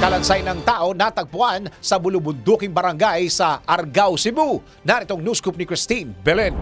Kalansay ng tao natagpuan sa Bulubunduking Barangay sa Argao, Cebu. Naritong news scoop ni Christine Belen.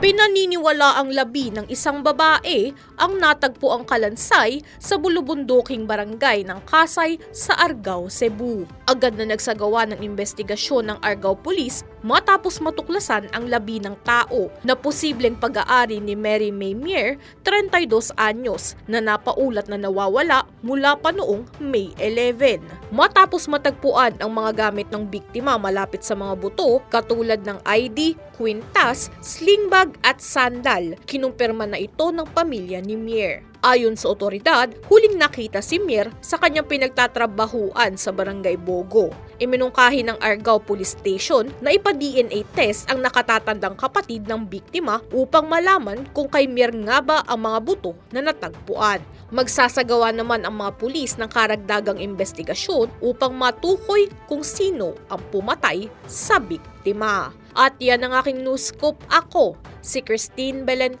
Pinaniniwala ang labi ng isang babae ang natagpo ang kalansay sa bulubunduking barangay ng Kasay sa Argao, Cebu. Agad na nagsagawa ng investigasyon ng Argao Police matapos matuklasan ang labi ng tao na posibleng pag-aari ni Mary May Mier, 32 anyos, na napaulat na nawawala mula pa noong May 11. Matapos matagpuan ang mga gamit ng biktima malapit sa mga buto katulad ng ID, kwintas, sling bag at sandal, kinumpirma na ito ng pamilya ni Mier. Ayon sa otoridad, huling nakita si Mir sa kanyang pinagtatrabahuan sa Barangay Bogo. Iminungkahi ng Argao Police Station na ipa-DNA test ang nakatatandang kapatid ng biktima upang malaman kung kay Mir nga ba ang mga buto na natagpuan. Magsasagawa naman ang mga pulis ng karagdagang investigasyon upang matukoy kung sino ang pumatay sa biktima. At yan ang aking news scoop ako, si Christine Belen,